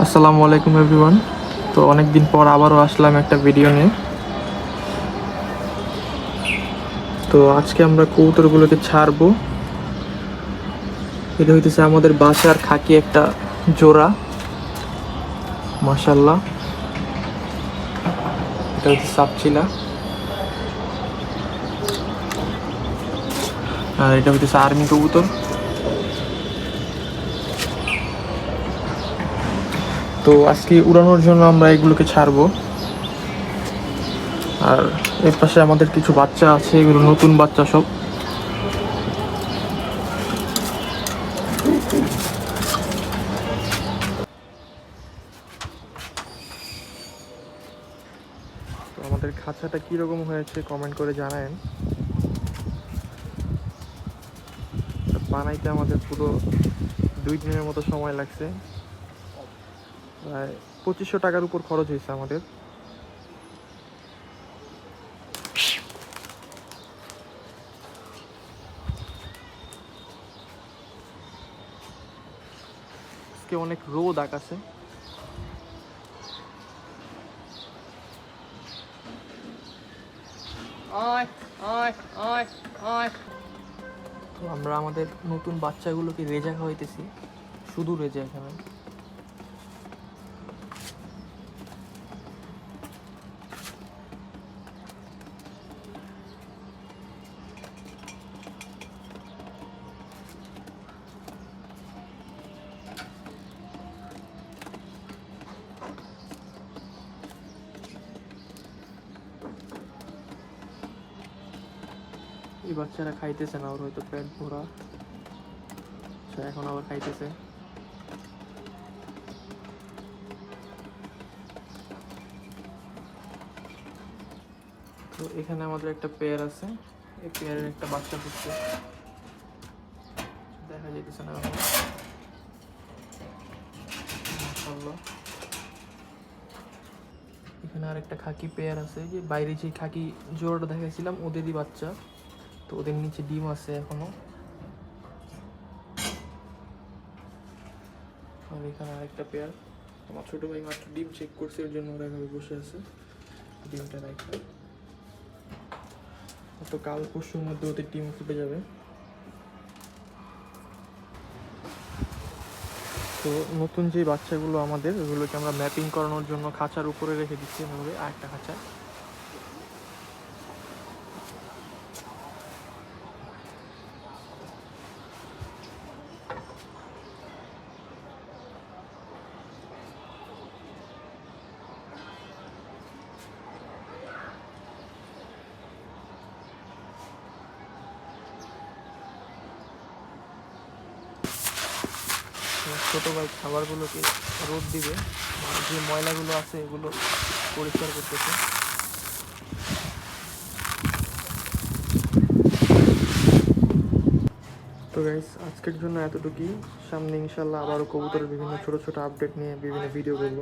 আসসালামু আলাইকুম এভরিওয়ান তো অনেক দিন পর আবারও আসলাম একটা ভিডিও নিয়ে। তো আজকে আমরা কবুতরগুলোকে ছাড়বো। এটা হইতেছে আমাদের বাসার খাকি একটা জোড়া। মাশাল্লাহ এটা হচ্ছে সাপচিলা। আর এটা হইতেছে আর্মি কবুতর। তো আজকে উড়ানোর জন্য আমরা এগুলোকে ছাড়বো। আর এর পাশে আমাদের কিছু বাচ্চা আছে, এগুলো নতুন বাচ্চা সব। আমাদের খাঁচাটা কীরকম হয়েছে কমেন্ট করে জানায়েন। বানাইতে আমাদের পুরো দুই দিনের মতো সময় লাগছে। প্রায় পঁচিশশো টাকার উপর খরচ হয়েছে আমাদের। আজকে অনেক রোদ আকাশে. তো আমরা আমাদের নতুন বাচ্চাগুলোকে রেজা খাওয়াইতেছি। শুধু রেজা এখানে। এই বাচ্চারা খাইতেছে না, ওর হয়তো পেট ভরা। এখন আবার খাইতেছে। তো এখানে আমাদের একটা পেয়ার আছে। এই পেয়ারের একটা বাচ্চা ফুটছে দেখা যেতেছে না এখানে। আর একটা খাকি পেয়ার আছে। যে বাইরে যে খাকি জোড়াটা দেখাইছিলাম, ওদেরই বাচ্চা। তো ওদের নিচে ডিম আছে এখনও। আর এখানে আরেকটা পেয়ার আমার ছোট ভাই মাত্র ডিম চেক করছে এর জন্য ওরা এভাবে বসে আছে। ডিমটা রাখা তো কাল পরশুর মধ্যে ওদের ডিম ফুটে যাবে। তো নতুন যে বাচ্চাগুলো আমাদের, ওগুলোকে আমরা ম্যাপিং করানোর জন্য খাঁচার উপরে রেখে দিচ্ছি। এভাবে আরেকটা খাঁচা। ছোট ভাই খাবারগুলোকে রোদ দিবে যে ময়লাগুলো আছে এগুলো পরিষ্কার করতেছে। তো গাইস আজকের জন্য এতটুকুই। সামনে ইনশাল্লাহ আবারও কবুতরের বিভিন্ন ছোট ছোট আপডেট নিয়ে বিভিন্ন ভিডিও করব।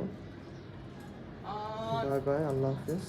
বাই বাই আল্লাহ হাফিজ.